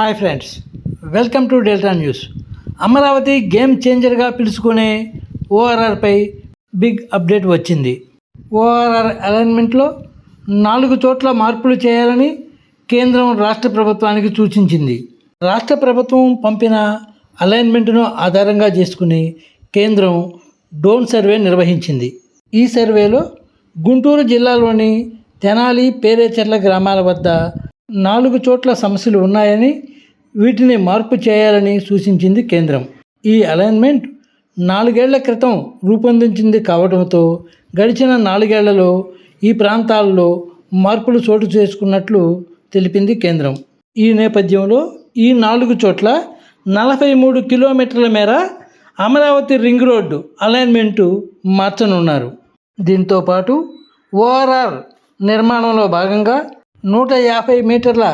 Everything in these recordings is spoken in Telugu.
Hi friends welcome to Delta News. Amaravati game చేంజర్గా పిలుచుకునే ఓఆర్ఆర్పై బిగ్ అప్డేట్ వచ్చింది. ఓఆర్ఆర్ అలైన్మెంట్లో నాలుగు చోట్ల మార్పులు చేయాలని కేంద్రం రాష్ట్ర ప్రభుత్వానికి సూచించింది. రాష్ట్ర ప్రభుత్వం పంపిన అలైన్మెంట్ను ఆధారంగా చేసుకుని కేంద్రం డ్రోన్ సర్వే నిర్వహించింది. ఈ సర్వేలో గుంటూరు జిల్లాలోని తెనాలి పేరేచెర్ల గ్రామాల వద్ద నాలుగు చోట్ల సమస్యలు ఉన్నాయని వీటిని మార్పు చేయాలని సూచించింది కేంద్రం. ఈ అలైన్మెంట్ నాలుగేళ్ళ క్రితం రూపొందించింది కావడంతో గడిచిన నాలుగేళ్ళలో ఈ ప్రాంతాల్లో మార్పులు చోటు చేసుకున్నట్లు తెలిపింది కేంద్రం. ఈ నేపథ్యంలో ఈ నాలుగు చోట్ల నలభై మూడు కిలోమీటర్ల మేర అమరావతి రింగ్ రోడ్డు అలైన్మెంటు మార్చనున్నారు. దీంతో పాటు ఓఆర్ఆర్ నిర్మాణంలో భాగంగా నూట యాభై మీటర్ల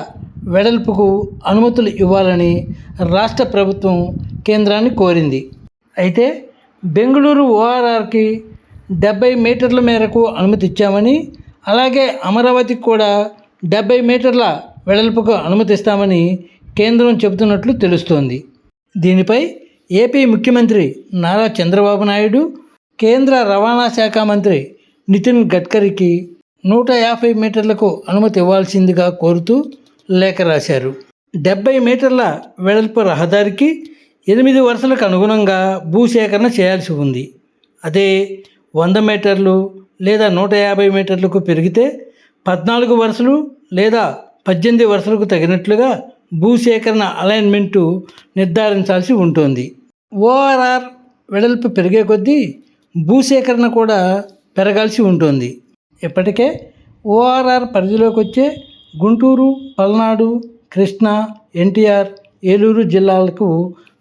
వెడల్పుకు అనుమతులు ఇవ్వాలని రాష్ట్ర ప్రభుత్వం కేంద్రాన్ని కోరింది. అయితే బెంగళూరు ఓఆర్ఆర్కి డెబ్బై మీటర్ల మేరకు అనుమతి ఇచ్చామని అలాగే అమరావతికి కూడా డెబ్బై మీటర్ల వెడల్పుకు అనుమతిస్తామని కేంద్రం చెబుతున్నట్లు తెలుస్తోంది. దీనిపై ఏపీ ముఖ్యమంత్రి నారా చంద్రబాబు నాయుడు కేంద్ర రవాణా శాఖ మంత్రి నితిన్ గడ్కరీకి నూట యాభై మీటర్లకు అనుమతి ఇవ్వాల్సిందిగా కోరుతూ లేఖ రాశారు. డెబ్బై మీటర్ల వెడల్పు రహదారికి ఎనిమిది వరుసలకు అనుగుణంగా భూసేకరణ చేయాల్సి ఉంది. అదే వంద మీటర్లు లేదా నూట యాభై మీటర్లకు పెరిగితే పద్నాలుగు వరుసలు లేదా పద్దెనిమిది వరుసలకు తగినట్లుగా భూసేకరణ అలైన్మెంటు నిర్ధారించాల్సి ఉంటుంది. ఓఆర్ఆర్ వెడల్పు పెరిగే కొద్దీ భూసేకరణ కూడా పెరగాల్సి ఉంటుంది. ఇప్పటికే ఓఆర్ఆర్ పరిధిలోకి వచ్చే గుంటూరు పల్నాడు కృష్ణా ఎన్టీఆర్ ఏలూరు జిల్లాలకు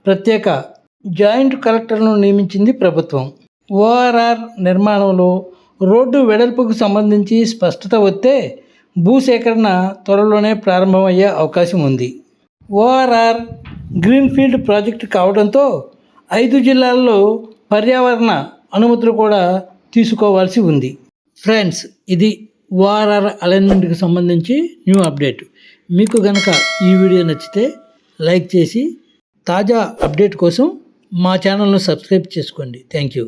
ప్రత్యేక జాయింట్ కలెక్టర్లను నియమించింది ప్రభుత్వం. ఓఆర్ఆర్ నిర్మాణంలో రోడ్డు వెడల్పుకు సంబంధించి స్పష్టత వస్తే భూసేకరణ త్వరలోనే ప్రారంభమయ్యే అవకాశం ఉంది. ఓఆర్ఆర్ గ్రీన్ఫీల్డ్ ప్రాజెక్టు కావడంతో ఐదు జిల్లాల్లో పర్యావరణ అనుమతులు కూడా తీసుకోవాల్సి ఉంది. ఫ్రెండ్స్ ఇది ఓఆర్ఆర్ అలైన్మెంట్కి సంబంధించి న్యూ అప్డేట్. మీకు కనుక ఈ వీడియో నచ్చితే లైక్ చేసి తాజా అప్డేట్ కోసం మా ఛానల్ను సబ్స్క్రైబ్ చేసుకోండి. Thank you.